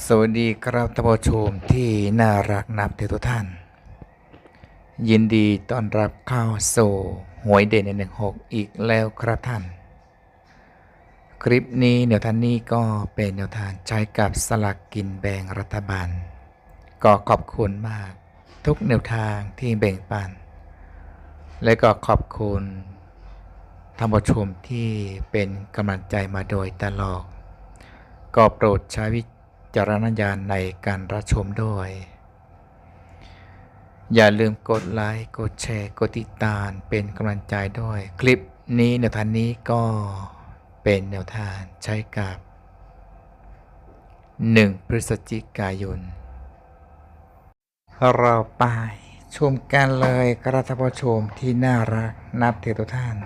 สวัสดีครับท่านผู้ชมที่น่ารักนับถือทุกท่าน ยินดีต้อนรับเข้าสู่หวยเด่นในหนึ่งหกอีกแล้วครับท่าน คลิปนี้แนวทางนี้ก็เป็นแนวทางใช้กับสลากกินแบ่งรัฐบาล ก็ขอบคุณมาก ทุกแนวทางที่แบ่งปัน และก็ขอบคุณท่านผู้ชมที่เป็นกำลังใจมาโดยตลอดก็โปรดใช้วิ จารณญาณในการรับชมด้วย อย่าลืมกดไลค์ กดแชร์ กดติดตามเป็นกำลังใจด้วย คลิปนี้แนวทางนี้ก็เป็นแนวทางใช้กับ 1 พฤศจิกายน เราไปชมกันเลยกระทับชมที่น่ารักนับถือทุกท่าน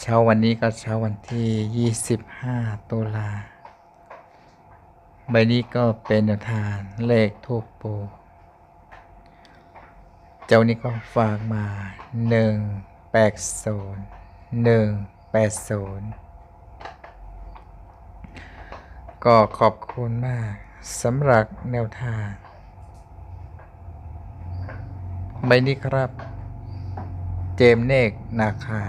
เช้าวันนี้ก็เช้าวันที่ 25 ตุลา ใบนี้ก็เป็นแนวทางเลขทูปปู เจ้านี้ก็ฝากมา 1 8 0 1 8 0 ก็ขอบคุณมากสำหรับแนวทาง ใบนี้ครับ เจมเนกนาคา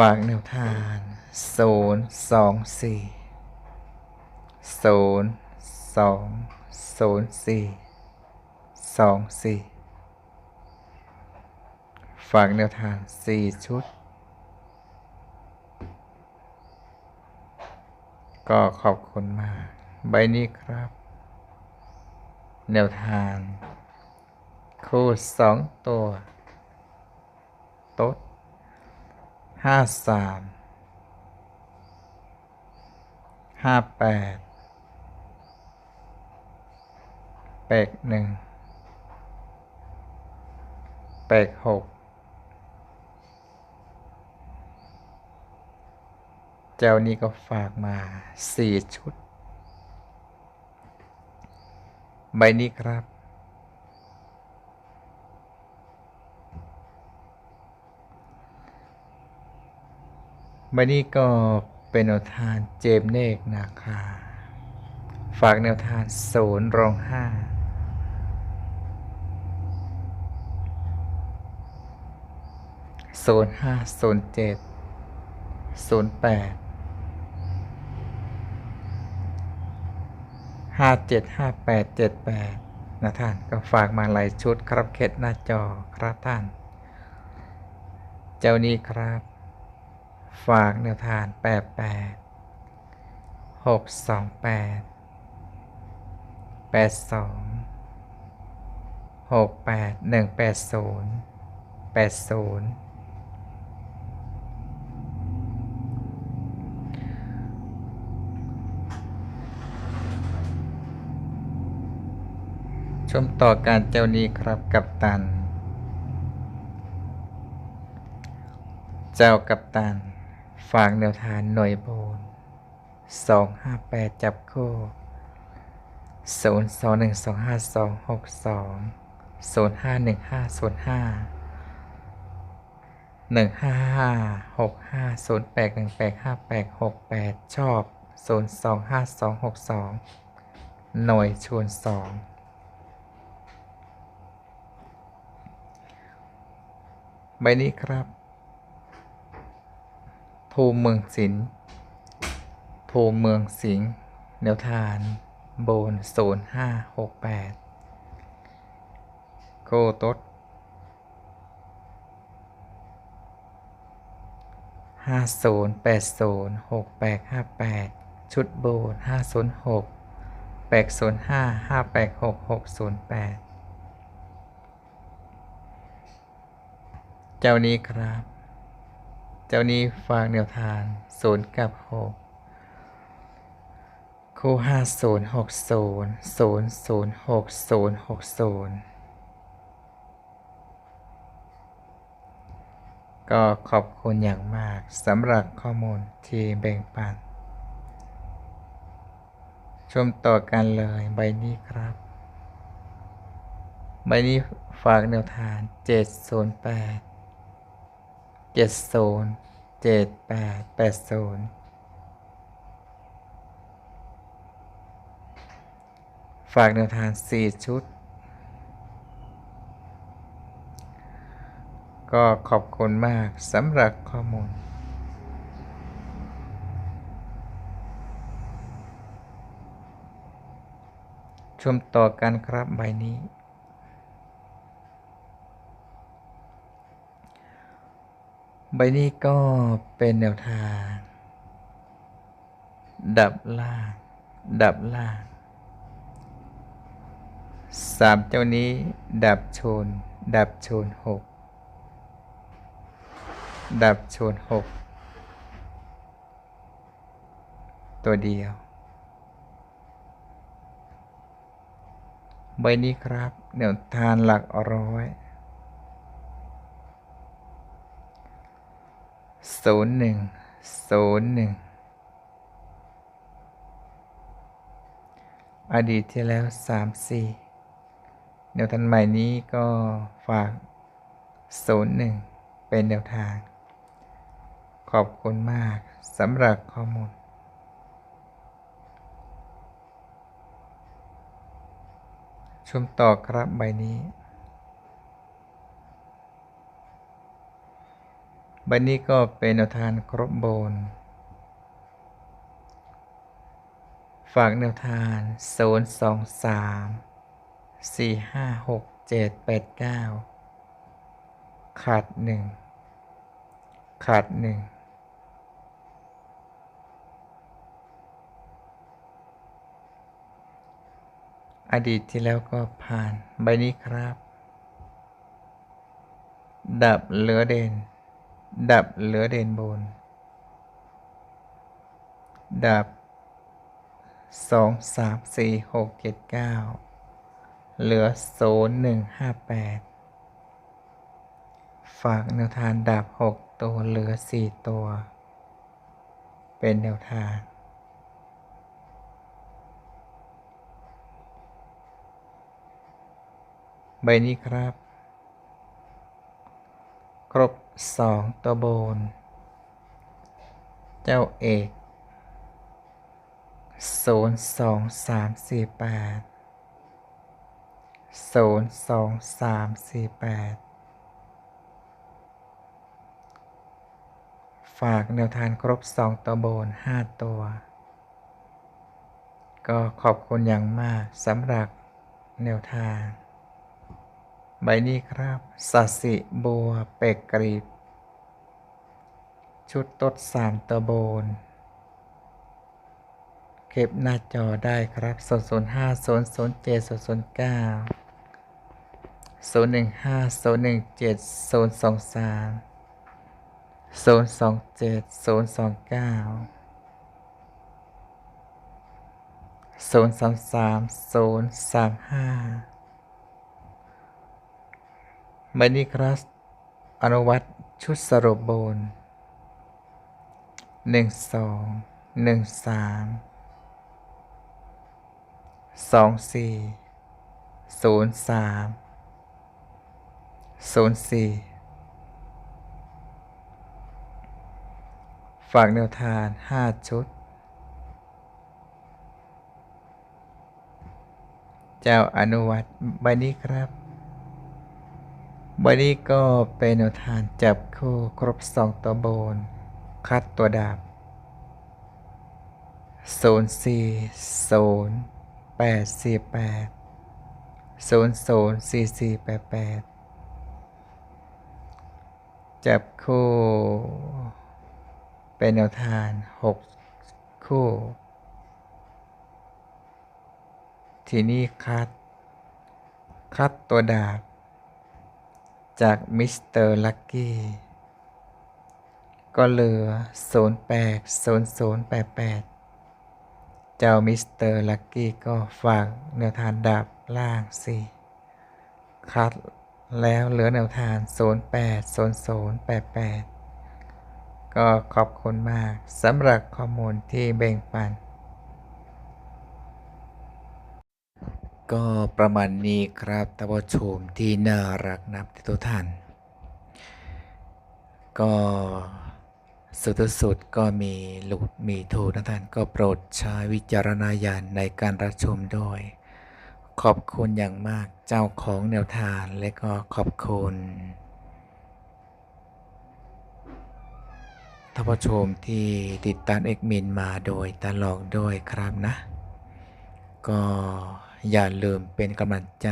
ฝากแนวทางศูนย์สองสี่ศูนย์สองศูนย์สี่สองสี่ฝากแนวทางสี่ชุด ก็ขอบคุณมาก ใบนี้ครับ แนวทาง คู่สองตัวโต๊ด ห้าสามห้าแปดแปดหนึ่งแปดหกเจ้านี้ก็ฝากมาสี่ชุด ใบนี้ครับ บนี้ก็เป็นแนวทางเจมเนกนะคะฝากแนวทางศูนย์รองห้าศูนย์ห้าศูนย์เจ็ดศูนย์แปดห้าเจ็ดห้าแปดเจ็ดแปดนะท่านก็ฝากมาหลายชุดครับเขตหน้าจอครับท่าน เจ้านี้ครับ ฝากแนวทางแปดแปดหกสองแปดแปดสองหกแปดหนึ่งแปดศูนย์แปดศูนย์ชมต่อการเจ้านี้ครับกับตัน เจ้ากับตัน ฝากแนวทางหน่วยโบนสองห้าแปดจับคู่ศูนย์สองหนึ่งสองห้าสองหกสองศูนย์ห้าหนึ่งห้าศูนย์ห้าหนึ่งห้าห้าหกห้าศูนย์แปดหนึ่งแปดห้าแปดหกแปดชอบศูนย์สองห้าสองหกสองหน่วยชวนสองใบนี้ครับ ภูมิเมืองศิลป์ภูมิเมืองสิงห์แนวทานโบนศูนย์ห้าหกแปดโกตดห้าศูนย์แปดศูนย์หกแปดห้าแปดชุดโบนห้าศูนย์หกแปดศูนย์ห้าห้าแปดหกหกศูนย์แปดเจ้านี้ครับ เจ้านี้ฝากแนวทางศูนย์กับหกคู่ห้าศูนย์หกศูนย์ศูนย์ศูนย์หกศูนย์หกศูนย์ก็ขอบคุณอย่างมากสำหรับข้อมูลที่แบ่งปัน ชมต่อกันเลยใบนี้ครับ ใบนี้ฝากแนวทางเจ็ดศูนย์แปด เจ็ดศูนย์เจ็ดแปดแปดศูนย์ฝากแนวทางสี่ชุด ก็ขอบคุณมากสำหรับข้อมูลชมต่อกันครับใบนี้ ใบนี้ก็เป็นแนวทาง ดับล่าง ดับล่างสามเจ้านี้ ดับโชน ดับโชนหกดับโชนหกตัวเดียว ใบนี้ครับแนวทานหลักร้อย ศูนย์หนึ่งศูนย์หนึ่งอดีตที่แล้วสามสี่แนวทางใหม่นี้ก็ฝากศูนย์หนึ่งเป็นแนวทาง ขอบคุณมากสำหรับข้อมูลชมต่อครับใบนี้ บนี้ก็เป็นแนวทางครบโบน ฝากแนวทาง0 2 3 4 5 6 7 8 9 ขาด 1 ขาด 1อดีตที่แล้วก็ผ่านใบนี้ครับ ดับเหลือเด่น ดับเหลือเด่นบน ดับสองสามสี่หกเจ็ดเก้าเหลือศูนย์หนึ่งห้าแปดฝากแนวทางดับหกตัวเหลือสี่ตัว เป็นแนวทางใบนี้ครับ ครบ สองตัวบน เจ้าเอกศูนย์สองสามสี่แปดศูนย์สองสามสี่แปดฝากแนวทางครบสองตัวบนห้าตัว ก็ขอบคุณอย่างมากสำหรับแนวทาง ใบนี้ครับสัสิบัวเป็กกรีบ ชุดตดสามตัวบน เก็บหน้าจอได้ครับ0 0 5 0 0 7 0 0 9 0 1 5 0 1 7 0 2 3 0 2 7 0 2 9 0 3 3 0 3 5 บันนี้ครับอนุวัตชุดสรุปบนหนึ่งสองหนึ่งสามสองสี่ศูนย์สามศูนย์สี่ฝากแนวทานห้าชุด เจ้าอนุวัตใบนี้ครับ ใบนี้ก็เป็นแนวทานจับคู่ครบสองตัวโบน คัดตัวดาบศูนย์สี่ศูนย์แปดสี่แปดศูนย์ศูนย์สี่สี่แปดแปดจับคู่ เป็นแนวทางหกคู่ ทีนี้คัด คัดตัวดาบ จากมิสเตอร์ลักกี้ก็เหลือ 0 8 0 0 8 8 เจ้ามิสเตอร์ลักกี้ก็ฝากแนวทางดับล่างสิคัดแล้วเหลือแนวทาง 0 8 0 0 8 8 ก็ขอบคุณมากสำหรับข้อมูลที่แบ่งปัน ก็ประมาณนี้ครับท่านผู้ชมที่น่ารักนับทุกท่าน ก็สุดสุดก็มีหลุดมีถูกนะท่านก็โปรดใช้วิจารณญาณในการรับชมด้วย ขอบคุณอย่างมากเจ้าของแนวทางและก็ขอบคุณท่านผู้ชมที่ติดตามเอกมินมาโดยตลอดด้วยครับนะ ก็ อย่าลืมเป็นกำลังใจ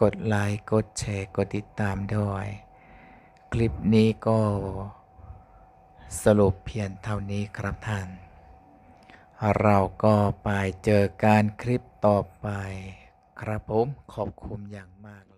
กดไลค์ กดแชร์ กดติดตามด้วย คลิปนี้ก็สรุปเพียงเท่านี้ครับท่าน เราก็ไปเจอการคลิปต่อไป ครับผมขอบคุณอย่างมาก